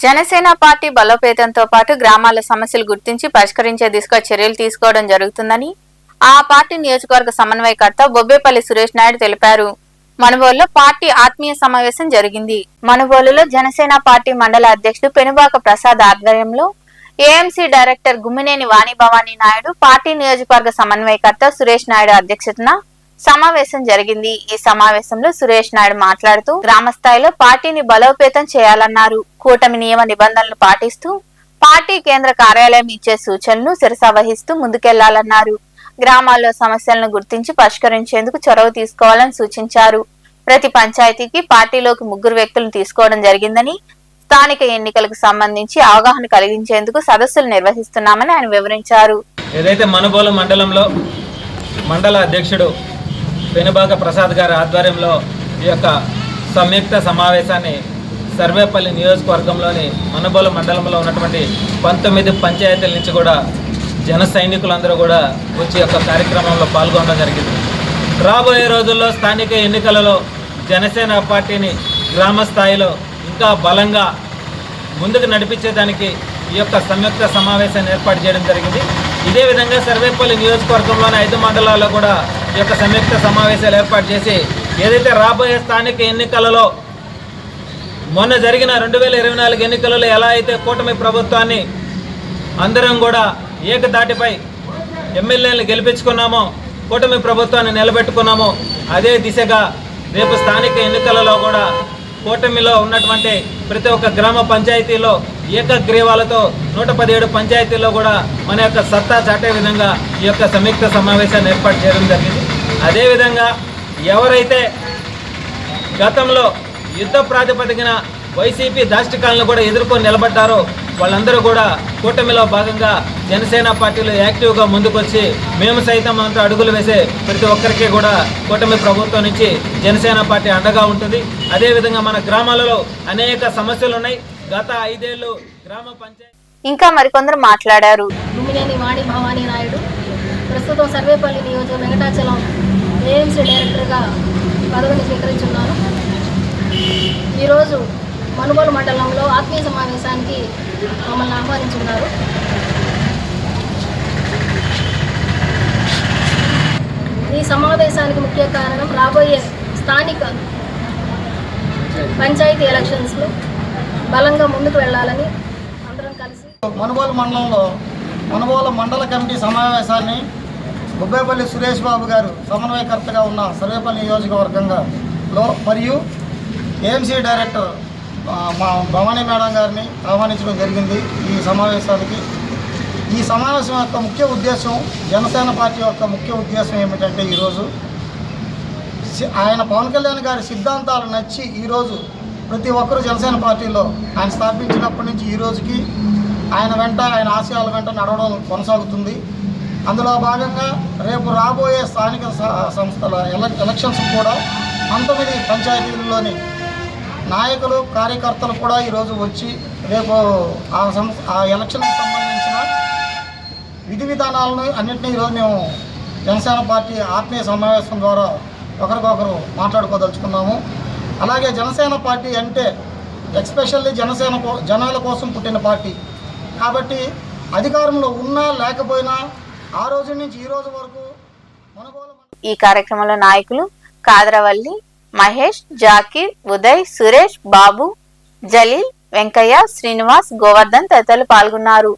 Janasena party బలోపేతంతో పాటు గ్రామాల సమస్యలు గుర్తించి పరిష్కరించే దిశగా చర్యలు తీసుకోవడం జరుగుతుందని ఆ పార్టీ నియోజకవర్గ సమన్వయకర్త బొబ్బేపల్లి సురేష్ నాయుడు తెలిపారు. మనుబోలులో పార్టీ ఆత్మీయ సమావేశం జరిగింది. మనుబోలులో జనసేన పార్టీ మండల అధ్యక్షుడు పెనుబాక ప్రసాద్ ఆధ్వర్యంలో AMC director Gummineni Vani Bhavani Naidu party నియోజకవర్గ సమన్వయకర్త సురేష్ నాయుడు అధ్యక్షతన సమావేశం జరిగింది. ఈ సమావేశంలో సురేష్ నాయుడు మాట్లాడుతూ గ్రామ స్థాయిలో పార్టీని బలోపేతం చేయాలన్నారు. కూటమి నియమ నిబంధనలు పాటిస్తూ పార్టీ కేంద్ర కార్యాలయం ఇచ్చే సూచనలను శిరసావహిస్తూ ముందుకెళ్ళాలన్నారు. గ్రామాల్లో సమస్యలను గుర్తించి పరిష్కరించేందుకు చొరవ తీసుకోవాలని సూచించారు. ప్రతి పంచాయతీకి పార్టీలోకి ముగ్గురు వ్యక్తులను తీసుకోవడం జరిగిందని స్థానిక ఎన్నికలకు సంబంధించి అవగాహన కలిగించేందుకు సదస్సులు నిర్వహిస్తున్నామని ఆయన వివరించారు. ఏదైతే మనబోల మండలంలో మండల అధ్యక్షుడు పెనుబాగ ప్రసాద్ గారి ఆధ్వర్యంలో ఈ యొక్క సంయుక్త సమావేశాన్ని సర్వేపల్లి నియోజకవర్గంలోని మనుబోలు మండలంలో ఉన్నటువంటి పంతొమ్మిది పంచాయతీల నుంచి కూడా జన సైనికులందరూ కూడా వచ్చి యొక్క కార్యక్రమంలో పాల్గొనడం జరిగింది. రాబోయే రోజుల్లో స్థానిక ఎన్నికలలో జనసేన పార్టీని గ్రామ స్థాయిలో ఇంకా బలంగా ముందుకు నడిపించేదానికి ఈ యొక్క సంయుక్త సమావేశాన్ని ఏర్పాటు చేయడం జరిగింది. ఇదే విధంగా సర్వేపల్లి నియోజకవర్గంలోని ఐదు మండలాల్లో కూడా యొక్క సంయుక్త సమావేశాలు ఏర్పాటు చేసి ఏదైతే రాబోయే స్థానిక ఎన్నికలలో మొన్న జరిగిన రెండు వేల ఇరవై నాలుగు ఎన్నికలలో ఎలా అయితే కూటమి ప్రభుత్వాన్ని అందరం కూడా ఏకదాటిపై ఎమ్మెల్యేలను గెలిపించుకున్నామో కూటమి ప్రభుత్వాన్ని నిలబెట్టుకున్నామో అదే దిశగా రేపు స్థానిక ఎన్నికలలో కూడా కూటమిలో ఉన్నటువంటి ప్రతి ఒక్క గ్రామ పంచాయతీలో ఏకగ్రీవాలతో నూట పదిహేడు పంచాయతీల్లో కూడా మన యొక్క సత్తా చాటే విధంగా ఈ యొక్క సంయుక్త సమావేశాన్ని ఏర్పాటు చేయడం జరిగింది. అదేవిధంగా ఎవరైతే గతంలో యుద్ధ ప్రాతిపదికన వైసీపీ దాష్టికాలను కూడా ఎదుర్కొని నిలబడ్డారో వాళ్ళందరూ కూడా కూటమిలో భాగంగా జనసేన పార్టీలో యాక్టివ్గా ముందుకొచ్చి మేము సైతం అంతా అడుగులు వేసే ప్రతి ఒక్కరికి కూడా కూటమి ప్రభుత్వం నుంచి జనసేన పార్టీ అండగా ఉంటుంది. అదేవిధంగా మన గ్రామాలలో అనేక సమస్యలు ఉన్నాయి. గత ఐదేళ్ళు గ్రామ పంచాయతీ ఇంకా మరికొందరు మాట్లాడారు. వాణి భవానీ నాయుడు ప్రస్తుతం సర్వేపల్లి నియోజక వెంకటాచలం ఏఎంసీ డైరెక్టర్గా పదవిని స్వీకరించున్నాను ఈరోజు మనుగోలు మండలంలో ఆత్మీయ సమావేశానికి మమ్మల్ని ఆహ్వానించున్నారు. ఈ సమావేశానికి ముఖ్య కారణం రాబోయే స్థానిక పంచాయతీ ఎలక్షన్స్లో బలంగా ముందుకు వెళ్ళాలని అందరం కలిసి మనుబోలు మండలంలో మనుగోలు మండల కమిటీ సమావేశాన్ని గుబ్బేపల్లి సురేష్ బాబు గారు సమన్వయకర్తగా ఉన్న సర్వేపల్లి నియోజకవర్గంగా లో మరియు ఏఎంసీ డైరెక్టర్ మా భవానీ మేడం గారిని ఆహ్వానించడం జరిగింది ఈ సమావేశానికి. ఈ సమావేశం యొక్క ముఖ్య ఉద్దేశం జనసేన పార్టీ యొక్క ముఖ్య ఉద్దేశం ఏమిటంటే ఈరోజు ఆయన పవన్ కళ్యాణ్ గారి సిద్ధాంతాలు నచ్చి ఈరోజు ప్రతి ఒక్కరూ జనసేన పార్టీలో ఆయన స్థాపించినప్పటి నుంచి ఈ రోజుకి ఆయన వెంట ఆయన ఆశయాల వెంట నడవడం కొనసాగుతుంది. అందులో భాగంగా రేపు రాబోయే స్థానిక సంస్థల ఎలక్షన్స్ కూడా పంతొమ్మిది పంచాయతీల్లోని నాయకులు కార్యకర్తలు కూడా ఈరోజు వచ్చి రేపు ఆ సంస్థ ఆ ఎలక్షన్కి సంబంధించిన విధి విధానాలను అన్నింటినీ ఈరోజు మేము జనసేన పార్టీ ఆత్మీయ సమావేశం ద్వారా ఒకరికొకరు మాట్లాడుకోదలుచుకున్నాము. అలాగే జనసేన పార్టీ అంటే ఎక్స్పెషల్లీ జనసేన కో జనాల కోసం పుట్టిన పార్టీ. కాబట్టి అధికారంలో ఉన్నా లేకపోయినా ఆ రోజు నుంచి ఈ రోజు వరకు ఈ కార్యక్రమంలో నాయకులు కాదరవల్లి మహేష్ జాకీర్ ఉదయ్ సురేష్ బాబు జలీల్ వెంకయ్య శ్రీనివాస్ గోవర్ధన్ తదితరులు పాల్గొన్నారు.